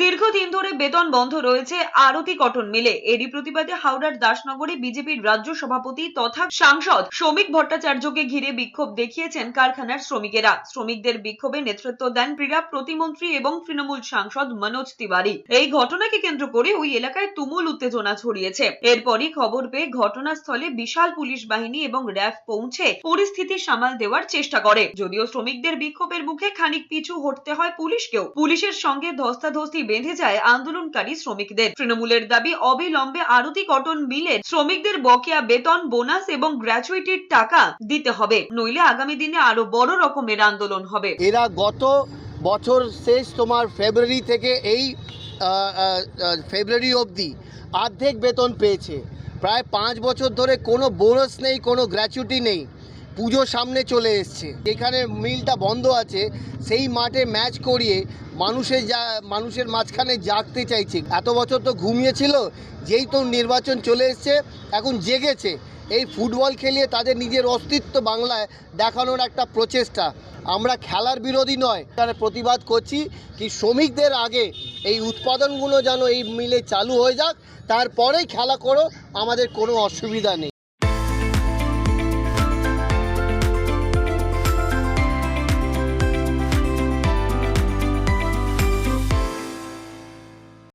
দীর্ঘদিন ধরে বেতন বন্ধ রয়েছে আরতি কটন মিলে। এরই প্রতিবাদে হাওড়ার দাসনগরে বিজেপির রাজ্য সভাপতি তথা সাংসদ শ্রমিক ভট্টাচার্যকে ঘিরে বিক্ষোভ দেখিয়েছেন কারখানার শ্রমিকেরা। শ্রমিকদের বিক্ষোভে নেতৃত্ব দেন ক্রীড়া প্রতিমন্ত্রী এবং তৃণমূল সাংসদ মনোজ তিওয়ারি। এই ঘটনাকে কেন্দ্র করে ওই এলাকায় তুমুল উত্তেজনা ছড়িয়েছে। এরপরই খবর পেয়ে ঘটনাস্থলে বিশাল পুলিশ বাহিনী এবং র্যাফ পৌঁছে পরিস্থিতি সামাল দেওয়ার চেষ্টা করে। যদিও শ্রমিকদের বিক্ষোভের মুখে খানিক পিছু হটতে হয় পুলিশকেও। পুলিশের সঙ্গে ধস্তাধস্তি বেঁধে যায় আন্দোলনকারী শ্রমিকদের। তৃণমূলের দাবি, অবিলম্বে আরতি কটন মিলের শ্রমিকদের বকেয়া বেতন, বোনাস এবং গ্র্যাচুইটির টাকা দিতে হবে। নইলে আগামী দিনে আরও বড় রকমের আন্দোলন হবে। এরা গত বছর শেষ তোমার ফেব্রুয়ারি থেকে এই ফেব্রুয়ারি অবধি অর্ধেক বেতন পেয়েছে। প্রায় পাঁচ বছর ধরে কোনো বোনাস নেই, কোনো গ্র্যাচুইটি নেই। পুজো সামনে চলে এসছে। এখানে মিলটা বন্ধ আছে, সেই মাঠে ম্যাচ করিয়ে মানুষের যা, মানুষের মাঝখানে জাগতে চাইছে। এত বছর তো ঘুমিয়েছিল, যেই তো নির্বাচন চলে এসছে, এখন জেগেছে। এই ফুটবল খেলিয়ে তাদের নিজের অস্তিত্ব বাংলায় দেখানোর একটা প্রচেষ্টা। আমরা খেলার বিরোধী নয় এখানে প্রতিবাদ করছি কি শ্রমিকদের আগে এই উৎপাদনগুলো যেন এই মিলে চালু হয়ে যাক, তারপরেই খেলা করো, আমাদের কোনো অসুবিধা নেই।